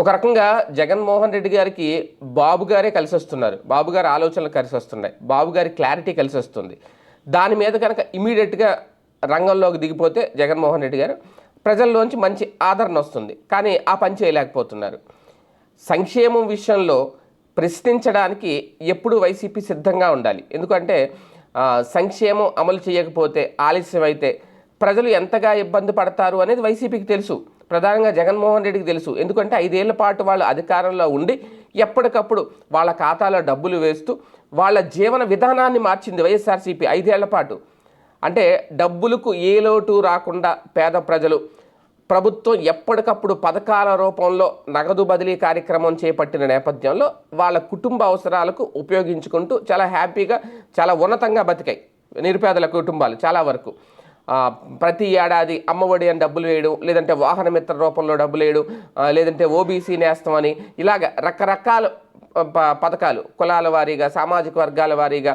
ఒక రకంగా జగన్మోహన్ రెడ్డి గారికి బాబు గారే కలిసి వస్తున్నారు. బాబు గారి ఆలోచనలు కలిసి వస్తున్నాయి. బాబు గారి క్లారిటీ కలిసి వస్తుంది. దాని మీద కనుక ఇమీడియట్గా రంగంలోకి దిగిపోతే జగన్మోహన్ రెడ్డి గారు ప్రజల్లోంచి మంచి ఆదరణ వస్తుంది. కానీ ఆ పని చేయలేకపోతున్నారు. సంక్షేమం విషయంలో ప్రశ్నించడానికి ఎప్పుడు వైసీపీ సిద్ధంగా ఉండాలి. ఎందుకంటే సంక్షేమం అమలు చేయకపోతే ఆలస్యమైతే ప్రజలు ఎంతగా ఇబ్బంది పడతారు అనేది వైసీపీకి తెలుసు. ప్రధానంగా జగన్మోహన్ రెడ్డికి తెలుసు. ఎందుకంటే ఐదేళ్ళ పాటు వాళ్ళు అధికారంలో ఉండి ఎప్పటికప్పుడు వాళ్ళ ఖాతాలో డబ్బులు వేస్తూ వాళ్ళ జీవన విధానాన్ని మార్చింది వైఎస్ఆర్సీపీ ఐదేళ్ళ పాటు. అంటే డబ్బులకు ఏ లోటు రాకుండా పేద ప్రజలు ప్రభుత్వం ఎప్పటికప్పుడు పథకాల రూపంలో నగదు బదిలీ కార్యక్రమం చేపట్టిన నేపథ్యంలో వాళ్ళ కుటుంబ అవసరాలకు ఉపయోగించుకుంటూ చాలా హ్యాపీగా చాలా ఉన్నతంగా బతికాయి. నిరుపేదల కుటుంబాలు చాలా వరకు. ప్రతి ఏడాది అమ్మఒడి అని డబ్బులు వేయడం లేదంటే వాహన మిత్ర రూపంలో డబ్బులు వేయడం లేదంటే ఓబీసీ నేస్తం అని ఇలాగ రకరకాల ప- పథకాలు కులాల వారీగా సామాజిక వర్గాల వారీగా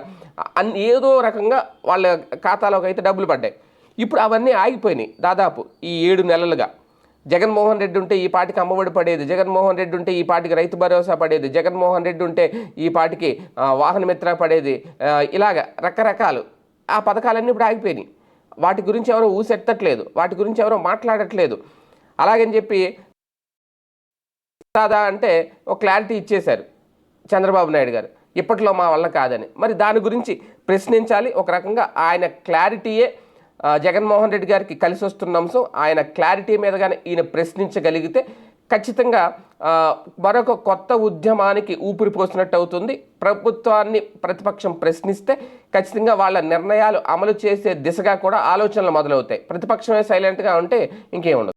అన్ని ఏదో రకంగా వాళ్ళ ఖాతాలోకి అయితే డబ్బులు పడ్డాయి. ఇప్పుడు అవన్నీ ఆగిపోయినాయి దాదాపు ఈ ఏడు నెలలుగా. జగన్మోహన్ రెడ్డి ఉంటే ఈ పాటికి అమ్మఒడి పడేది జగన్మోహన్ రెడ్డి ఉంటే ఈ పాటికి రైతు భరోసా పడేది జగన్మోహన్ రెడ్డి ఉంటే ఈ పాటికి వాహన మిత్ర పడేది ఇలాగ రకరకాలు. ఆ పథకాలన్నీ ఇప్పుడు ఆగిపోయినాయి. వాటి గురించి ఎవరో ఊసెత్తట్లేదు వాటి గురించి ఎవరో మాట్లాడట్లేదు. అలాగని చెప్పి కాదా అంటే ఒక క్లారిటీ ఇచ్చేశారు చంద్రబాబు నాయుడు గారు. ఇప్పట్లో మా వల్ల కాదని. మరి దాని గురించి ప్రశ్నించాలి. ఒక రకంగా ఆయన క్లారిటీయే జగన్మోహన్ రెడ్డి గారికి కలిసి వస్తున్న అంశం. ఆయన క్లారిటీ మీద కానీ ఈయన ప్రశ్నించగలిగితే ఖచ్చితంగా మరొక కొత్త ఉద్యమానికి ఊపిరి పోసినట్టు అవుతుంది. ప్రభుత్వాన్ని ప్రతిపక్షం ప్రశ్నిస్తే ఖచ్చితంగా వాళ్ళ నిర్ణయాలు అమలు చేసే దిశగా కూడా ఆలోచనలు మొదలవుతాయి. ప్రతిపక్షమే సైలెంట్గా ఉంటే ఇంకేముండదు